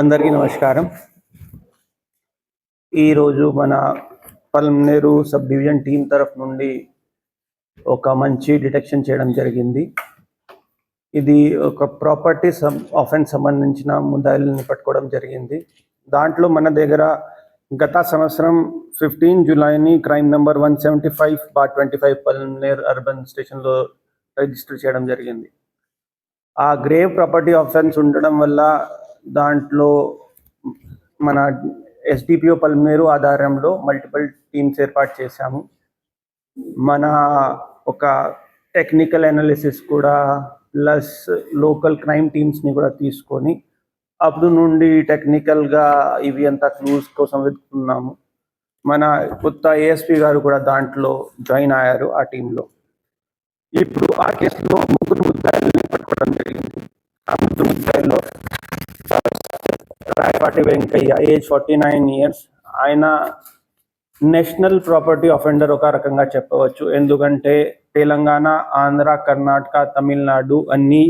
అందరికీ నమస్కారం. ఈరోజు మన పల్మనేరు సబ్ డివిజన్ టీం తరఫు నుండి ఒక మంచి డిటెక్షన్ చేయడం జరిగింది. ఇది ఒక ప్రాపర్టీ ఆఫెన్స్ సంబంధించిన ముద్దాయిల్ని పట్టుకోవడం జరిగింది. దాంట్లో మన దగ్గర గత సంవత్సరం ఫిఫ్టీన్ జూలైని crime number one seventy five bar twenty five Palamaner urban స్టేషన్లో రిజిస్టర్ చేయడం జరిగింది. ఆ గ్రేవ్ ప్రాపర్టీ ఆఫెన్స్ ఉండడం వల్ల దాంట్లో మన ఎస్డిపిఓ పల్మేరు ఆధారంలో మల్టిపుల్ టీమ్స్ ఏర్పాటు చేశాము. మన ఒక టెక్నికల్ అనాలిసిస్ కూడా ప్లస్ లోకల్ క్రైమ్ టీమ్స్ని కూడా తీసుకొని అప్పుడు నుండి టెక్నికల్గా ఇవి అంతా క్లూస్ కోసం వెతుకుతున్నాము. మన కొత్త ఏఎస్పి గారు కూడా దాంట్లో జాయిన్ అయ్యారు ఆ టీంలో ఇప్పుడు ఆ కేసులో ముగ్గురు ముద్దాయిల్ని పట్టుకోవడం జరిగింది. ఆ ముగ్గురు ముద్దాయిల్లో Rayapati Venkaiah age forty nine years ఆయన నేషనల్ ప్రాపర్టీ అఫెండర్ ఒక రకంగా చెప్పవచ్చు. ఎందుకంటే తెలంగాణ ఆంధ్ర కర్ణాటక తమిళనాడు అన్ని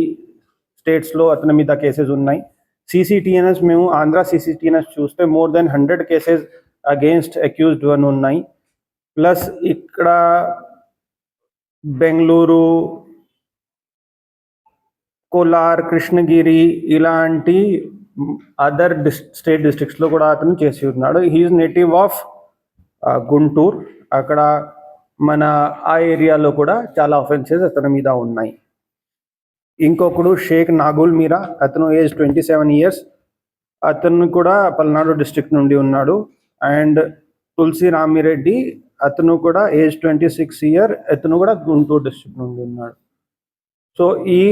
స్టేట్స్లో అతని మీద కేసెస్ ఉన్నాయి. సిసిటిఎన్ఎస్ మేము ఆంధ్ర సిసిటిఎన్ఎస్ చూస్తే more than hundred cases against accused one ఉన్నాయి. ప్లస్ ఇక్కడ బెంగళూరు కోలార్ కృష్ణగిరి ఇలాంటి అదర్ డిస్ స్టేట్ డిస్ట్రిక్ట్స్లో కూడా అతను చేసి ఉన్నాడు. He is native of Guntur. అక్కడ మన ఆ ఏరియాలో కూడా చాలా అఫెన్సెస్ అతని మీద ఉన్నాయి. ఇంకొకడు షేక్ నాగుల్ మీరా. అతను ఏజ్ ట్వంటీ సెవెన్ ఇయర్స్ అతను కూడా పల్నాడు డిస్ట్రిక్ట్ నుండి ఉన్నాడు. అండ్ తులసి రామిరెడ్డి అతను కూడా ఏజ్ ట్వంటీ సిక్స్ ఇయర్ అతను కూడా గుంటూరు డిస్ట్రిక్ట్ నుండి ఉన్నాడు. సో ఈ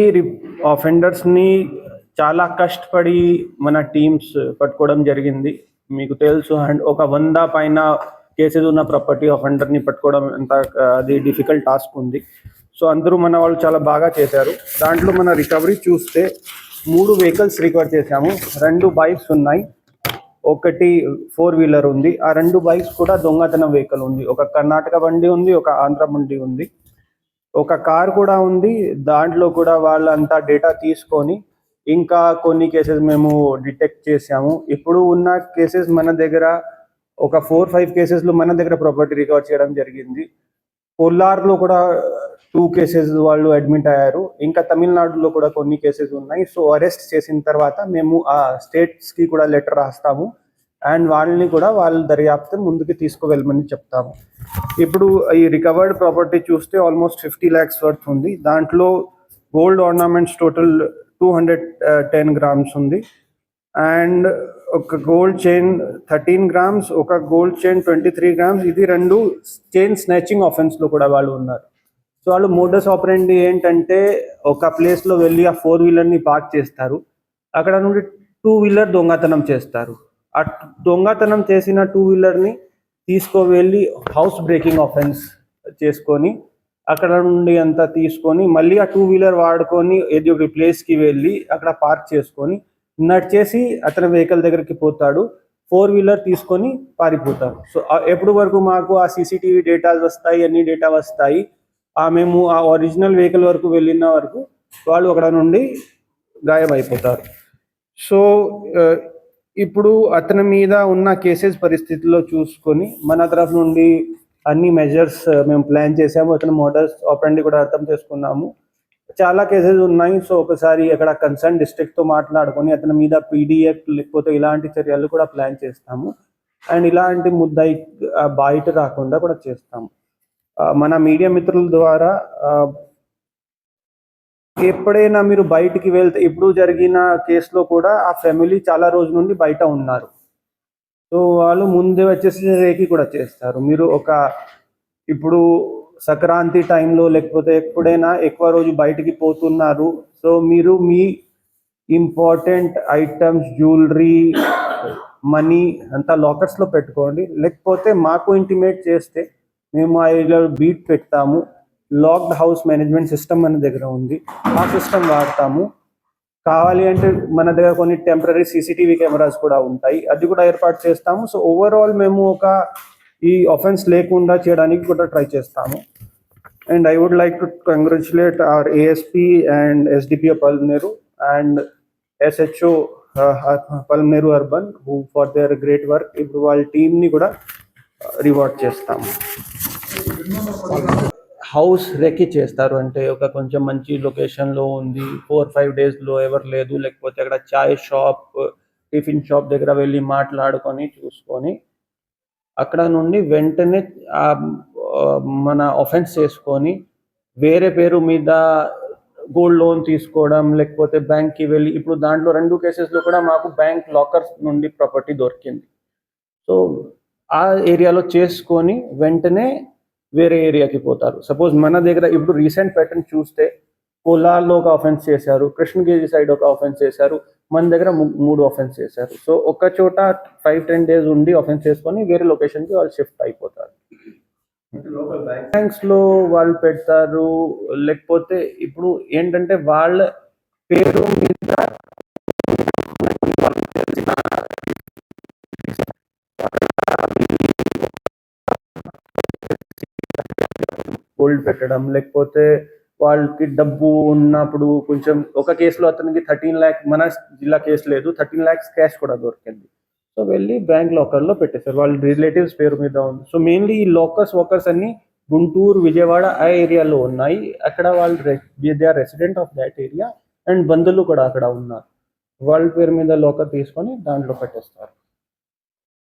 ఆఫెండర్స్ని చాలా కష్టపడి మన టీమ్స్ పట్టుకోవడం జరిగింది. మీకు తెలుసు అండ్ ఒక వంద పైన కేసెస్ ఉన్న ప్రాపర్టీ అఫెండర్ని పట్టుకోవడం ఎంత అది డిఫికల్ట్ టాస్క్ ఉంది. సో అందరూ మన వాళ్ళు చాలా బాగా చేశారు. దాంట్లో మన రికవరీ చూస్తే మూడు వెహికల్స్ రికవర్ చేశాము. రెండు బైక్స్ ఉన్నాయి. ఒకటి ఫోర్ వీలర్ ఉంది. ఆ రెండు బైక్స్ కూడా దొంగతనం వెహికల్ ఉంది. ఒక కర్ణాటక బండి ఉంది ఒక ఆంధ్ర బండి ఉంది. ఒక కార్ కూడా ఉంది. దాంట్లో కూడా వాళ్ళంతా డేటా తీసుకొని ఇంకా కొన్ని కేసెస్ మేము డిటెక్ట్ చేసాము ఇప్పుడు ఉన్న కేసెస్ మన దగ్గర ఒక ఫోర్ ఫైవ్ కేసెస్లో మన దగ్గర ప్రాపర్టీ రికవర్ చేయడం జరిగింది. కోలార్లో కూడా టూ కేసెస్ వాళ్ళు అడ్మిట్ అయ్యారు. ఇంకా తమిళనాడులో కూడా కొన్ని కేసెస్ ఉన్నాయి. సో అరెస్ట్ చేసిన తర్వాత మేము ఆ స్టేట్స్కి కూడా లెటర్ రాస్తాము. అండ్ వాళ్ళని కూడా వాళ్ళ దర్యాప్తు ముందుకు తీసుకువెళ్ళమని చెప్తాము. ఇప్పుడు ఈ రికవర్డ్ ప్రాపర్టీ చూస్తే ఆల్మోస్ట్ ఫిఫ్టీ ల్యాక్స్ వర్త్ ఉంది. దాంట్లో gold ornaments total two hundred uh, ten grams ఉంది. అండ్ ఒక గోల్డ్ చైన్ థర్టీన్ గ్రామ్స్ ఒక gold chain twenty three grams ఇది రెండు చైన్ స్నాచింగ్ ఆఫెన్స్లో కూడా వాళ్ళు ఉన్నారు. సో వాళ్ళు మోడస్ ఆపరెండి ఏంటంటే ఒక ప్లేస్లో వెళ్ళి ఆ ఫోర్ వీలర్ని పార్క్ చేస్తారు. అక్కడ నుండి టూ వీలర్ దొంగతనం చేస్తారు. ఆ దొంగతనం చేసిన టూ వీలర్ని తీసుకువెళ్ళి హౌస్ బ్రేకింగ్ ఆఫెన్స్ చేసుకొని అక్కడ నుండి అంతా తీసుకొని మళ్ళీ ఆ టూ వీలర్ వాడుకొని ఏది ఒక ప్లేస్కి వెళ్ళి అక్కడ పార్క్ చేసుకొని నడిచేసి అతని వెహికల్ దగ్గరికి పోతాడు. ఫోర్ వీలర్ తీసుకొని పారిపోతారు సో ఎప్పుడు వరకు మాకు ఆ సీసీటీవీ డేటా వస్తాయి అన్ని డేటా వస్తాయి. ఆ మేము ఆ ఒరిజినల్ వెహికల్ వరకు వెళ్ళిన వరకు వాళ్ళు అక్కడ నుండి గాయమైపోతారు. సో ఇప్పుడు అతని మీద ఉన్న కేసెస్ పరిస్థితుల్లో చూసుకొని మన తరఫు నుండి అన్ని మెజర్స్ uh, మేము ప్లాన్ చేసాము అతని మోడల్స్ ఆపరండి కూడా అర్థం చేసుకున్నాము. చాలా కేసెస్ ఉన్నాయి. సో ఒకసారి అక్కడ కన్సర్న్ డిస్ట్రిక్ట్తో మాట్లాడుకొని అతని మీద పీడిఎక్ లేకపోతే ఇలాంటి చర్యలు కూడా ప్లాన్ చేస్తాము. అండ్ ఇలాంటి ముద్దాయి బయట రాకుండా కూడా చేస్తాము. మన మీడియా మిత్రుల ద్వారా ఎప్పుడైనా మీరు బయటికి వెళ్తే ఇప్పుడు జరిగిన కేసులో కూడా ఆ ఫ్యామిలీ చాలా రోజుల నుండి బయట ఉన్నారు. సో వాళ్ళు ముందే వచ్చేసి రేకి కూడా చేస్తారు. మీరు ఒక ఇప్పుడు సంక్రాంతి టైంలో లేకపోతే ఎప్పుడైనా ఎక్కువ రోజు బయటికి పోతున్నారు. సో మీరు మీ ఇంపార్టెంట్ ఐటమ్స్ జ్యువెలరీ మనీ అంతా లాకర్స్లో పెట్టుకోండి. లేకపోతే మాకు ఇంటిమేట్ చేస్తే మేము ఆ ఏరియాలో బీట్ పెడతాము. లాక్డ్ హౌస్ మేనేజ్మెంట్ సిస్టమ్ మన దగ్గర ఉంది. ఆ సిస్టమ్ వాడతాము. కావాలి అంటే మన దగ్గర కొన్ని టెంపరీ సీసీటీవీ కెమెరాస్ కూడా ఉంటాయి. అది కూడా ఏర్పాటు చేస్తాము. సో ఓవరాల్ మేము ఒక ఈ ఆఫెన్స్ లేకుండా చేయడానికి కూడా ట్రై చేస్తాము. And I would like to congratulate our ASP and SDPO Palneru and SHO Palmeru urban who for there great work ఇప్పుడు వాళ్ళ టీంని కూడా uh, రివార్డ్ చేస్తాము. హౌస్ రెక్కి చేస్తారు. అంటే ఒక కొంచెం మంచి లొకేషన్లో ఉంది. ఫోర్ ఫైవ్ డేస్లో ఎవరు లేదు. లేకపోతే అక్కడ చాయ్ షాప్ టిఫిన్ షాప్ దగ్గర వెళ్ళి మాట్లాడుకొని చూసుకొని అక్కడ నుండి వెంటనే మన ఆఫెన్స్ చేసుకొని వేరే పేరు మీద గోల్డ్ లోన్ తీసుకోవడం లేకపోతే బ్యాంక్కి వెళ్ళి ఇప్పుడు దాంట్లో రెండు కేసెస్లో కూడా మాకు బ్యాంక్ లాకర్స్ నుండి ప్రాపర్టీ దొరికింది. సో ఆ ఏరియాలో చేసుకొని వెంటనే వేరే ఏరియాకి పోతారు. సపోజ్ మన దగ్గర ఇప్పుడు రీసెంట్ ప్యాటర్న్ చూస్తే కోలార్లో ఒక ఆఫెన్స్ చేశారు కృష్ణగిరి సైడ్ ఒక ఆఫెన్స్ చేశారు మన దగ్గర మూడు ఆఫెన్స్ చేశారు. సో ఒక చోట ఫైవ్ టెన్ డేస్ ఉండి ఆఫెన్స్ చేసుకొని వేరే లొకేషన్కి వాళ్ళు షిఫ్ట్ అయిపోతారు. బ్యాంక్స్లో వాళ్ళు పెడతారు లేకపోతే ఇప్పుడు ఏంటంటే వాళ్ళ పేరు మీద హోల్డ్ పెట్టడం లేకపోతే వాళ్ళకి డబ్బు ఉన్నప్పుడు కొంచెం ఒక కేసులో అతనికి థర్టీన్ ల్యాక్ మన జిల్లా కేసు లేదు థర్టీన్ ల్యాక్స్ క్యాష్ కూడా దొరికింది. సో వెళ్ళి బ్యాంక్ లాకర్లో పెట్టేశారు. వాళ్ళ రిలేటివ్స్ పేరు మీద ఉంది. సో మెయిన్లీ ఈ లాకర్స్ వాకర్స్ అన్ని గుంటూరు విజయవాడ ఆ ఏరియాలో ఉన్నాయి. అక్కడ వాళ్ళు they are resident of that area and బంధువులు కూడా అక్కడ ఉన్నారు. వాళ్ళ పేరు మీద లాకర్ తీసుకొని దాంట్లో పెట్టేస్తారు.